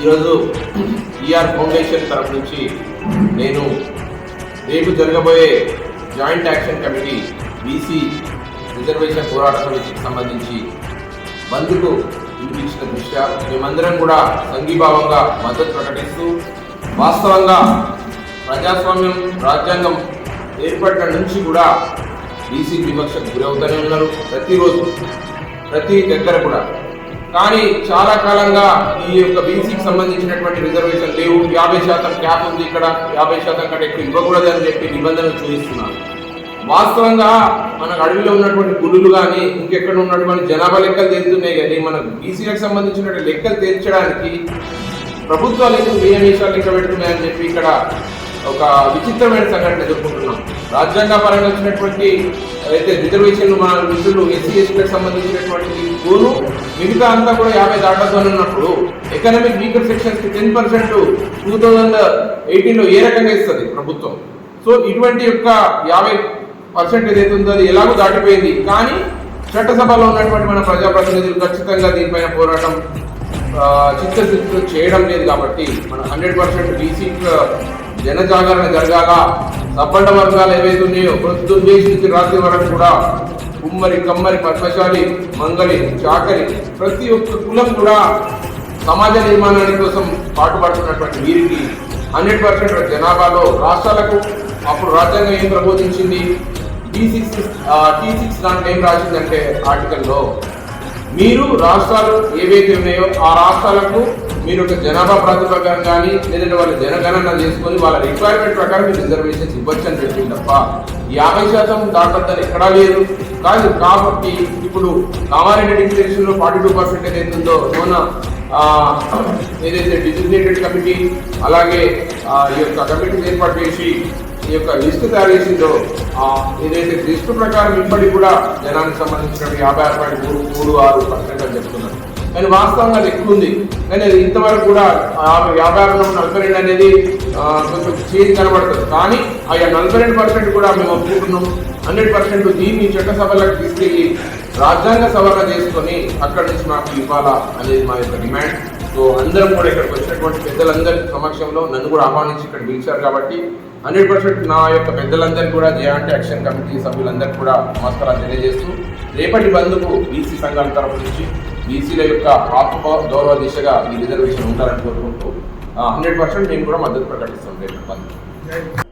ఈరోజు ER foundation తరఫు నుంచి నేను రేపు జరగబోయే joint action committee BC reservation పోరాట సమితికి సంబంధించి బంద్కు పిలిపించిన దృష్ట్యా మేమందరం కూడా సంఘీభావంగా మద్దతు ప్రకటిస్తూ వాస్తవంగా ప్రజాస్వామ్యం రాజ్యాంగం ఏర్పడిన నుంచి కూడా బీసీ వివక్షకు గురవుతూనే ఉన్నారు. ప్రతిరోజు ప్రతి దగ్గర కూడా కానీ చాలా కాలంగా ఈ యొక్క బీసీకి సంబంధించినటువంటి రిజర్వేషన్ లేవు. యాభై శాతం క్యాప్ ఉంది ఇక్కడ. యాభై శాతం కంటే ఎక్కువ అని చెప్పి నిబంధనలు చూపిస్తున్నారు వాస్తవంగా మన అడవిలో ఉన్నటువంటి పులులు కానీ ఇంకెక్కడ ఉన్నటువంటి జనాభా లెక్కలు తేలుతున్నాయి కానీ మన బీసీలకు సంబంధించిన లెక్కలు తేల్చడానికి ప్రభుత్వాలు ఎందుకు నియమేషాలు లెక్క పెడుతున్నాయని చెప్పి ఇక్కడ ఒక విచిత్రమైన సంఘటన ఎదుర్కొంటున్నాం రాజ్యాంగ పరంగా వచ్చినటువంటి అయితే రిజర్వేషన్ మన మిత్రులు ఎస్సీ ఎస్టీలకు సంబంధించినటువంటి పోను మిగతా అంతా కూడా యాభై దాటొద్దని ఉన్నప్పుడు ఎకనామిక్ వీకర్ సెక్షన్స్కి టెన్ పర్సెంట్ టూ థౌజండ్ ఎయిటీన్లో ఏ రకంగా ఇస్తుంది ప్రభుత్వం? సో ఇటువంటి యొక్క యాభై పర్సెంట్ ఏదైతే ఉందో అది ఎలాగో దాటిపోయింది. కానీ చట్టసభలో ఉన్నటువంటి మన ప్రజాప్రతినిధులు ఖచ్చితంగా దీనిపైన పోరాటం ఆ, చిత్తశుద్ధితో చేయడం లేదు కాబట్టి మన హండ్రెడ్ పర్సెంట్ బీసీ జనజాగరణ జరగాల? సబ్బండ వర్గాలు ఏవైతే ఉన్నాయో ప్రొద్దున్నే నుంచి రాత్రి వరకు కూడా కుమ్మరి కమ్మరి పద్మశాలి మంగళి చాకరి ప్రతి ఒక్క కులం కూడా సమాజ నిర్మాణాని కోసం పాటుపడుతున్నటువంటి వీరికి హండ్రెడ్ పర్సెంట్ జనాభాలో రాష్ట్రాలకు అప్పుడు రాజ్యాంగం ఏం ప్రబోధించింది? టీ సిక్స్ టీ సిక్స్ దాంట్లో ఏం రాసిందంటే ఆర్టికల్లో మీరు రాష్ట్రాలు ఏవైతే ఉన్నాయో ఆ రాష్ట్రాలకు మీరు ఒక జనాభా ప్రాతిపదికన కానీ లేదంటే వాళ్ళ జనగణన చేసుకొని వాళ్ళ రిక్వైర్మెంట్ ప్రకారం మీరు రిజర్వేషన్స్ ఇవ్వచ్చు అని చెప్పింది తప్ప యాభై శాతం దాటద్దని ఎక్కడా లేదు. కాదు కాబట్టి ఇప్పుడు కామారెడ్డి డిక్లరేషన్లో ఫార్టీ టూ పర్సెంట్ ఏదైతే ఉందో మొన్న ఏదైతే డిజిగ్నేటెడ్ కమిటీ అలాగే ఈ యొక్క కమిటీ ఏర్పాటు చేసి ఈ యొక్క లిస్టు తయారు చేసిందో ఆ, ఏదైతే లిస్టు ప్రకారం ఇప్పటికి కూడా జనానికి సంబంధించిన యాభై ఆరు పాయింట్ మూడు మూడు ఆరు పర్సెంట్ అని చెప్తున్నారు. కానీ వాస్తవంగా అది ఎక్కువ ఉంది కానీ అది ఇంతవరకు కూడా యాభై ఆరు నుండి నలభై రెండు అనేది కొంచెం చేంజ్ కనబడుతుంది. కానీ ఆ నలభై రెండు పర్సెంట్ కూడా మేము ఒప్పుకుంటున్నాం. హండ్రెడ్ పర్సెంట్ దీన్ని చట్టసభలకు తీసుకెళ్ళి రాజ్యాంగ సవరణ చేసుకొని అక్కడి నుంచి మాకు ఇవ్వాలా అనేది మా యొక్క డిమాండ్. సో అందరం కూడా ఇక్కడికి వచ్చినటువంటి పెద్దలందరి సమక్షంలో నన్ను కూడా ఆహ్వానించి ఇక్కడ పిలిచారు కాబట్టి హండ్రెడ్ పర్సెంట్ నా యొక్క పెద్దలందరికీ కూడా జయాంటి యాక్షన్ కమిటీ సభ్యులందరికీ కూడా నమస్కారాలు తెలియజేస్తూ రేపటి బంధుకు బీసీ సంఘాల తరఫు నుంచి బీసీల యొక్క ఆత్మ గౌరవ దిశగా ఈ రిజర్వేషన్ ఉండాలని కోరుకుంటూ హండ్రెడ్ పర్సెంట్ నేను కూడా మద్దతు ప్రకటిస్తాను రేపటి బంధు